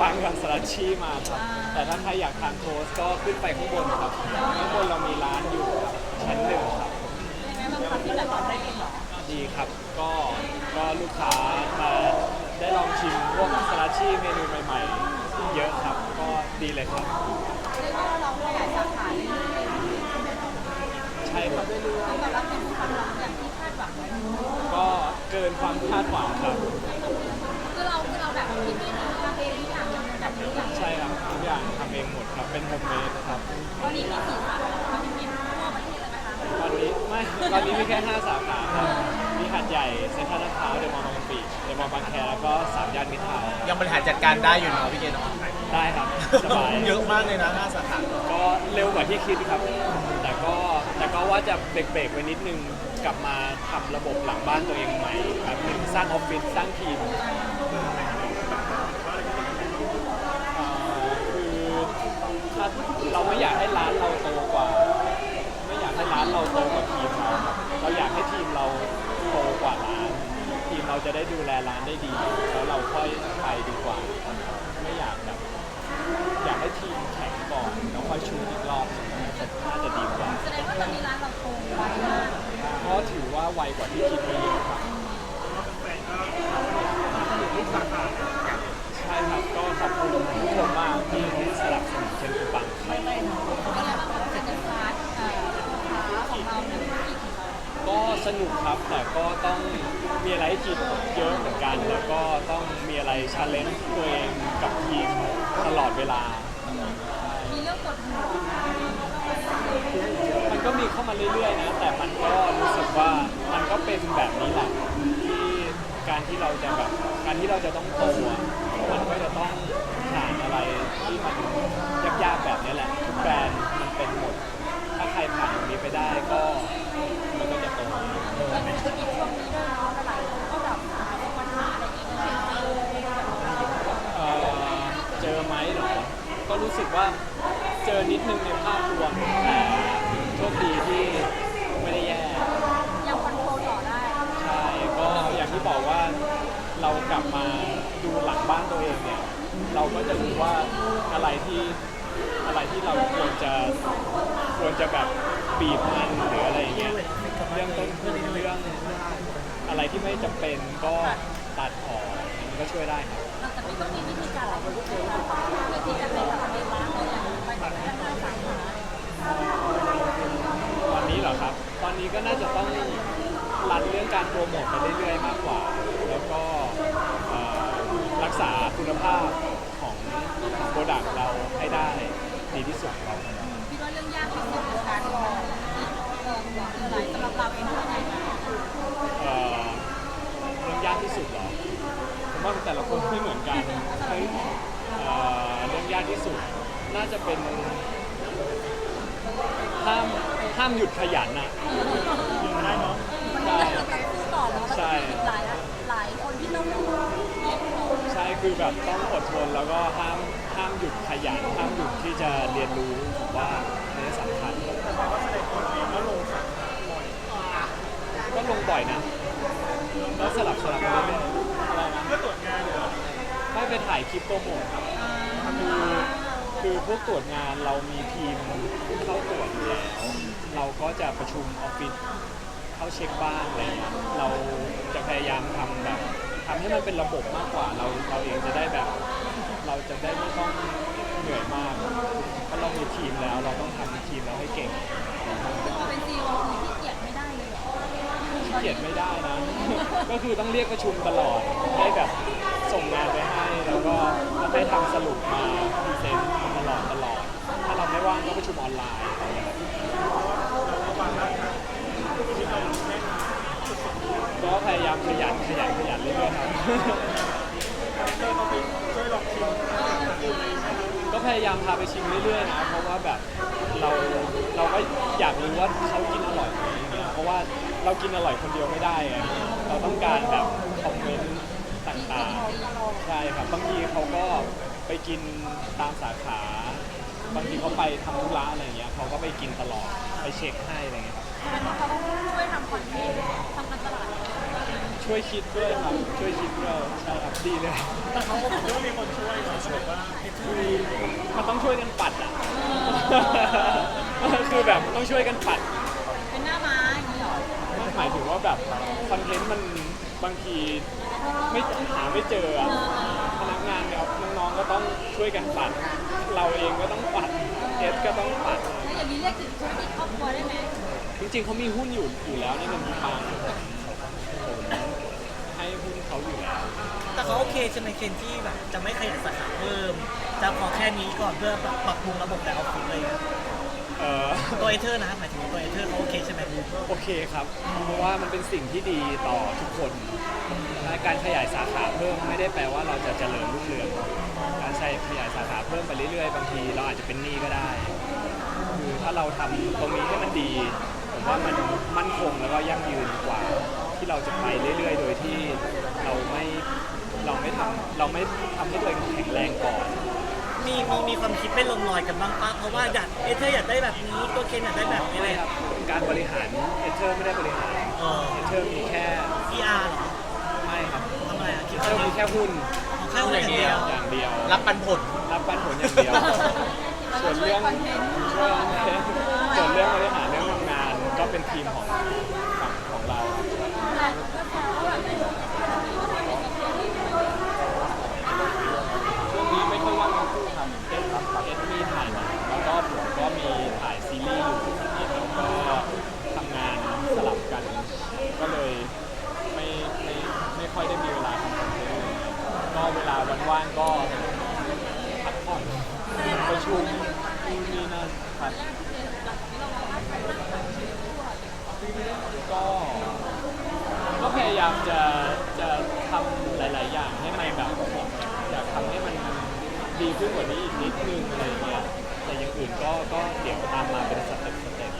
ปังกับสลัดชี่มาครับ แต่ถ้าใครอยากทานโทสต์ก็ขึ้นไปข้างบนครับ ข้างบนเรามีร้านอยู่ครับชั้นหนึ่งครับยังไงบ้างคะที่แบบตอนได้กินเหรอดีครับ ก็ก็ลูกค้ามาได้ลองชิมพวกสลัดชี่เมนูใหม่ๆ เยอะครับ ก็ดีเลยครับเรียกว่าเราขยายสาขาเรื่อยใช่ครับๆคือแบบว่าเป็นความรักอย่างที่คาดหวังไว้ก็เกินความคาดหวังครับคือเราคือเราแบบคิดเมนู ใช่ครับทุกอย่างทำเองหมดครับเป็นโฮมเมดครับวันนี้มีสี่สาขาเขาจะมีทั่วประเทศเลยไหมคะตอนนี้ไม่ตอนนี้มีแค่ 5 สาขาครับมีหัดใหญ่เซ็นทรัลลาดพร้าวเดอะมอลล์บางกะปิเดอะมอลล์บางแคแล้วก็สามย่านมิตรทาวน์ยังบริหารจัดการได้อยู่เนาะพี่เจเนาะได้ครับสบายเยอะมากเลยนะห้าสาขาก็เร็วกว่าที่คิดครับ แต่ก็แต่ก็ว่าจะเบรกๆไว้นิดนึงกลับมาทำระบบหลังบ้านตัวเองใหม่ครับหนึ่งสร้างออฟฟิศสร้างทีมเอ่อคือ ถ้าเราไม่อยากให้ร้านเราโตกว่า ไม่อยากให้ร้านเราโตกว่าทีมเราเราอยากให้ทีมเราโตกว่าร้าน ทีมเราจะได้ดูแลร้านได้ดี แล้วเราค่อยไปดีกว่า ไม่อยากแบบอยากให้ทีมแข็งก่อนแล้วค่อยชูอีกรอบน่าจะดีกว่าแสดงว่าตอนนี้ร้านเราโตไวมากเพราะถือว่าไวกว่าที่คิดไว้เยอะครับ ใช่ครับก็ขอบคุณทุกคนมากที่สนับสนุนเชนฟูปังครับเป็นไงบ้างคะเป็นการร้านเอ่อค้าของเราเนี่ยธุรกิจของเราก็สนุกครับแต่ก็ต้องมีอะไรให้คิดเยอะเหมือนกัน แล้วก็ต้องมีอะไรชาเลนจ์ตัวเองกับทีมตลอดเวลา มีเรื่องกดหัวมันก็มีเข้ามาเรื่อยๆนะ แต่มันก็รู้สึกว่ามันก็เป็นแบบนี้แหละที่การที่เราจะแบบการที่เราจะต้องโตอะ มันก็จะต้องผ่านอะไรที่มันยากๆแบบนี้แหละทุกแบรนด์มันเป็นหมด ถ้าใครผ่านตรงนี้ไปได้ก็มันก็จะโตเป็นช่วงนี้ด้วยเนาะหลายคนก็แบบมีปัญหาอะไรอย่างเงี้ยเป็นแบบเอ่อเจอไหมเหรอก็รู้สึกว่าเจอนิดนึงเนี่ยาพรวมแต่โชคดีที่ไม่ได้แย่ ยังคอนโทรลต่อได้ ใช่ ก็อย่างที่บอกว่าเรากลับมาดูหลังบ้านตัวเอง เราก็จะรู้ว่าอะไรที่อะไรที่เราควรจะควรจะแบบบีบมันหรืออะไรอย่างเงี้ยเรื่องต้นทุนเรื่องอะไรที่ไม่จำเป็นก็ตัดออกมันก็ช่วยได้ครับแต่ไม่ต้องมีวิธีการอะไรเพื่อที่จะเป็นแบบเป็นร้านเราอย่างไปแบบห้าสาขาตอนนี้เหรอครับ ตอนนี้ก็น่าจะต้องรันเรื่องการโปรโมทไปเรื่อยๆมากกว่า แล้วก็เอ่อ ษาคุณภาพของของโปรดักต์เราให้ได้ดีที่สุดครับ คิดว่าเรื่องยากที่สุดในการมองเออคืออะไรสำหรับเราเองเท่าไหร่นะเอ่อเรื่องยากที่สุดเหรอผมว่าแต่ละคนไม่เหมือนกันเฮ้ยเอ่อเรื่องยากที่สุด น่าจะเป็นห้ามห้ามหยุดขยันนะ ได้เนาะ มันต้องแบบสู้ต่อเนาะใช่หลายหลายคนที่ต้องเลี้ยงเรา ใช่ คือแบบต้องอดทนแล้วก็ห้ามห้ามหยุดขยันห้ามหยุดที่จะเรียนรู้ผมว่าอันนี้สำคัญก็ลงบ่อยนะแล้วสลับสลับไปเรื่อยๆไรนะเพื่อตรวจงานไม่ไปถ่ายคลิปโปรโมทครับคือคือพวกตรวจงานเรามีทีมเข้าตรวจอยู่แล้วเราก็จะประชุมออฟฟิศเข้าเช็คบ้านอะไรเงี้ยเราจะพยายามทำแบบ ทำให้มันเป็นระบบมากกว่าเราเราเองจะได้แบบ เราจะได้ไม่ต้องเหนื่อยมากเพราะเรามีทีมแล้ว เราต้องทำทีมเราให้เก่งพอเป็นซีโอคือขี้เกียจไม่ได้เลยเหรอขี้เกียจไม่ได้นะ ก็คือต้องเรียกประชุมตลอดให้แบบส่งงานไปให้แล้วก็ให้ทำสรุปมาพรีเซนต์ตลอดตลอด ถ้าเราไม่ว่างก็ประชุมออนไลน์อะไรอย่างเงี้ย ก็พยายามขยันขยันขยันเรื่อยๆครับ ก็พยายามพาไปชิมเรื่อยๆนะเพราะว่าแบบเราเราก็อยากรู้ว่าเขากินอร่อยไหมเนี่ยเพราะว่าเรากินอร่อยคนเดียวไม่ได้อะเราต้องการแบบคอมเมนต์ต่างๆใช่ครับบางทีเขาก็ไปกินตามสาขา บางทีเขาไปทำธุระอะไรอย่างเงี้ยเขาก็ไปกินตลอดไปเช็คให้อะไรเงี้ยครับมันเขาต้องช่วยทำคอนเทนต์ทำการตลาด ช่วยคิดด้วยครับ ช่วยคิดด้วยใช่ครับดีเลยแต่เขาก็บอกว่ามีคนช่วยเหรอแบบว่าคือมันต้องช่วยกันปัดอะคือแบบต้องช่วยกันปัดเป็นหน้าม้าอย่างนี้เหรอหมายถึงว่าแบบคอนเทนต์มันบางทีไม่หาไม่เจออะพนักงานเนี่ยน้องๆก็ต้องช่วยกันปัด เราเองก็ต้องปัดเอสก็ต้องปัดแล้วอย่างนี้เรียกถึงธุรกิจครอบครัวได้ไหมจริงๆเขามีหุ้นอยู่อยู่แล้วในเงินปัง ผมให้หุ้นเขาอยู่แล้วแต่เขาโอเคใช่ไหมเคนที่แบบจะไม่ขยายสาขาเพิ่ม จะพอแค่นี้ก่อนเพื่อปรับปรุงระบบแต่ออฟฟิศเลยอะเออ ตัวเอเธอร์นะครับหมายถึงตัวเอเธอร์เขาโอเคใช่ไหมโอเคครับ เพราะว่ามันเป็นสิ่งที่ดีต่อทุกคนและการขยายสาขาเพิ่มไม่ได้แปลว่าเราจะเจริญรุ่งเรือง การใช้ขยายสาขาเพิ่มไปเรื่อยๆ บางทีเราอาจจะเป็นหนี้ก็ได้ คือถ้าเราทำตรงนี้ให้มันดี ผมว่ามันมั่นคงแล้วก็ยั่งยืนกว่า ที่เราจะไปเรื่อย ๆ โดยที่เราไม่เราไม่ทำเราไม่ทำให้ตัวเองแข็งแรงก่อน มีมีมีความคิดไม่ลงรอยกันบ้างปะเพราะว่าอยากเอเธอร์อยากได้แบบนี้ตัวเคนอยากได้แบบนี้เลไม่ยครับการบริหารเอเธอร์ไม่ได้บริหารเออ เอเธอร์มีแค่ PR เหรอไม่ครับทำอะไรอะคิดเอเธอร์มีแค่หุ้นแค่อย่างเดียวอย่างเดียว รับปันผล รับปันผลอย่างเดียว ส่วนเรื่องช่วยคอนเทนต์ส่วนเรื่องบริหารเรื่องทำงานก็เป็นทีมของฝั่งของเรา แต่ก็แปลว่าแบบใน ช่วงนี้ไม่ค่อยว่างทั้งคู่ครับเอ็ดเอ็ดมีถ่ายหนังแล้วก็ผมก็มีถ่ายซีรีส์อยู่แล้วก็ทำงานสลับกัน ก็เลยไม่ไม่ไม่ค่อยได้มีเวลาทำคอนเทนต์เลยก็เวลาว่างๆ ก็พักผ่อนประชุมนู่นนี่นั่นครับก็ก็พยายามจะจะทำหลาย ๆ อย่างให้มันแบบอยากทำให้มันดีขึ้นกว่านี้อีกนิดนึงอะไรเงี้ยแต่อย่างอื่นก็ก็เดี๋ยวตามมาเป็นสเต็ปสเต็ป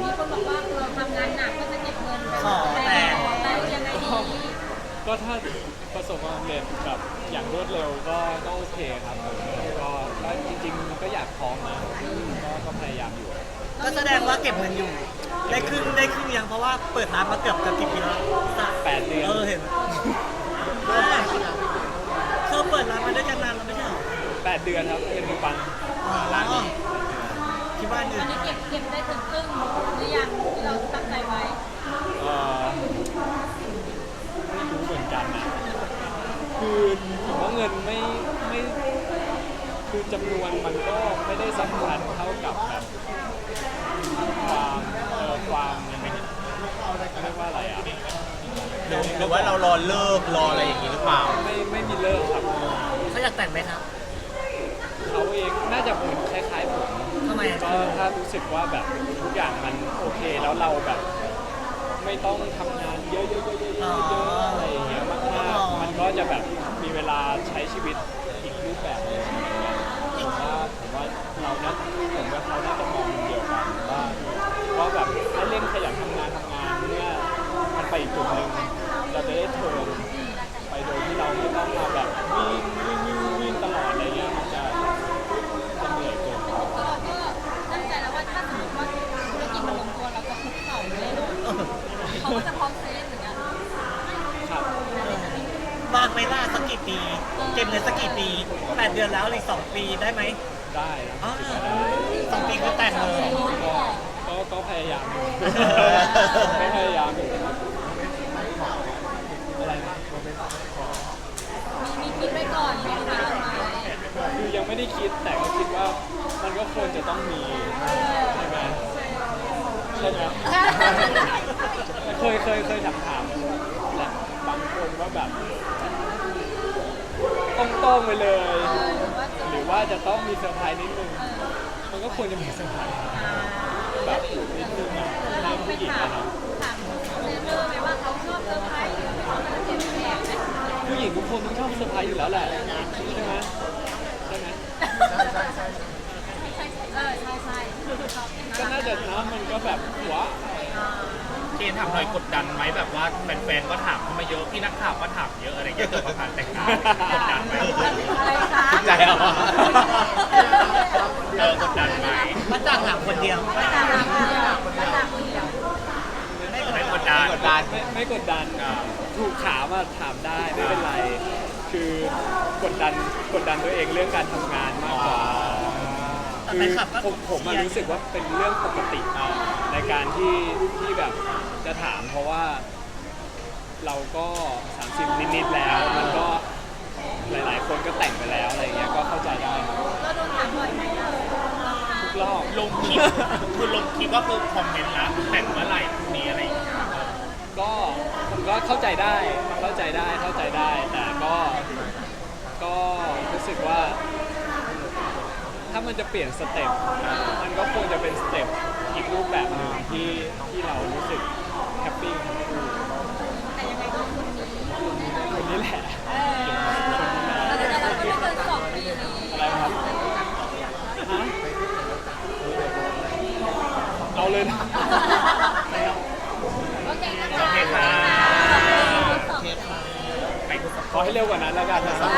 มีคนบอกว่าเราทำงานหนักก็จะเก็บเงินขอแต่ แต่ยังไงดี ก็ถ้าประสบความสำเร็จแบบอย่างรวดเร็วก็ก็โอเคครับผมก็ก็จริงๆก็อยากพร้อมนะก็ก็พยายามอยู่ ก็แสดงว่าเก็บเงินอยู่ ได้ครึ่งได้ครึ่งยังเพราะว่าเปิดร้านมาเกือบจะกี่ปีแล้วสามแปดเดือนเออเห็นเธอเปิดร้านมาด้วยกันนานแล้วไม่ใช่เหรอแปดเดือนครับเป็นมีปังอ๋อร้านนี้ที่บ้านตอื่อนนนี้เก็บเก็บได้ถึงครึ่งหรือยังที่เราตั้งใจไว้ เอ่อไม่ รู้เหมือนกันนะคือผมว่าเงินไม่ไม่คือจำนวนมันก็ไม่ได้สำคัญเท่ากับแบบความเออความยังไงเรียกว่าอะไรอะหรือหรือว่าเรารอเลิกรออะไรอย่างนี้หรือเปล่า ไม่ไม่มีเลิกครับเขาอยากแต่งไหมครับเขาเองน่าจะเหมือนคล้ายๆผม ทำไมอะก็ถ้ารู้สึกว่าแบบทุกอย่างมันโอเคแล้วเราแบบ ไม่ต้องทำงานเยอะๆๆๆๆอะไรอย่างเงี้ยมากๆมันก็ จะแบบมีเวลาใช้ชีวิตอีกรูปแบบหนึงอะไรเงี้ยผมว่าผมว่าเรานะผมกับเขาน่าจะมองมุมเดียวกันว่าว่าแบบให้เล่นขยันทำงานทำงานเมื่อมันไปอีกจุดหนึ่งเราจะได้เทิร์นไปโดยที่เราไม่ต้องมาแบบวิ่งวิ่งวิ่งวิ่งตลอดอะไรเงี้ยมันจะจะเหนื่อยเกินไป ก็ก็ตั้งใจแล้วว่าถ้าสมมติว่าธุรกิจมันลงตัวเราจะคุกเข่าแน่นอนเขาก็จะพร้อมเซฟเหมือนกัน ครับ บางไม่ล่าสักกี่ปี เก็บเงินสักกี่ปีแปดเดื อนแล้วอีกสองปีได้ไหมได้นะอ๋อคิดว่าได้สองปีคือแต่งเลย ก็ก็ก็พยายามอยู่ ก็พยายามอยู่อะไรนะมีมีคิดไว้ก่อนไหมคะไหมคือยังไม่ได้คิดแต่ก็คิดว่ามันก็ควรจะต้องมีใช่ไหมใช่ไหม เคยเคยเคยถามถามแหละบางคนว่าแบบต้องโต้งๆไปเลยหรือ ว่าจะต้องมีเซอร์ไพรส์นิดนึงมันก็ควรจะมีเซอร์ไพรส์แบบนิดนึงอะในเราผู้ไปหญิงถาอะมเนาะถามเซเลอร์ไหมว่าเขาชอบเซอร์ไพรส์หรือเขาจะเก็บแอบไหมผู้หญิงทุกคนต้องชอบเซอร์ไพรส์อยู่แล้วแหละใช่ไหมใช่ไหมเออใช่ใช่ก็น่าจะนะมันก็แบบหัวเคนถามหน่อยกดดันไหมแบบว่าแฟนๆก็ถามเข้ามาเยอะพี่นักข่าวก็ถามเยอะอะไรเงี้ยเกี่ยวกับการแต่งงานกดดันไหมอะไรคะใจ เหรอเออกดดันไหมมาจากหลังคนเดียวมาจากคนเดียวมาจากคนเดียวไม่ไม่กดดันดดันไม่ไม่กดดันถูกถามมาถามได้ไม่เป็นไร คือกดดันกดดันตัวเองเรื่องการทำงานมากกว่าแต่คืแฟอนคลับก็ผมผมอะเชียร์ รู้สึกว่าเป็นเรื่องปกติในการที่ที่แบบจะถามเพราะว่า เราก็ 30 นิดๆแล้ว มันก็ หลายๆ คนก็แต่งไปแล้วอะไรเงี้ยก็เข้าใจได้ครับเราโดนถามบ่อยไหมอะทุกรอบลงคลิปคือลงคลิปก็คือคอมเมนต์ละแต่งเมื่อไหร่พรุ่งนี้อะไรอย่างเงี้ยก็ผมก็เข้าใจได้เข้าใจได้เข้าใจได้ แต่ก็ก็รู้สึกว่า ถ้ามันจะเปลี่ยนสเต็ปมันก็ควรจะเป็นสเต็ปอีกรูปแบบหนึ่งที่ที่เรารู้สึกแฮปปี้ทั้งคู่ แต่ยังไงก็คนนี้ คนนี้แหละ เออเราจะเราจะไม่เกินสองปีนี้ อะไรครับฮะเอาเลยนะ โอเคนะคะ โอเคค่ะ ขอบคุณ ไปคุณ ขอให้เร็ว กว่านั้นนะสมมติก็ไม่ถ่าย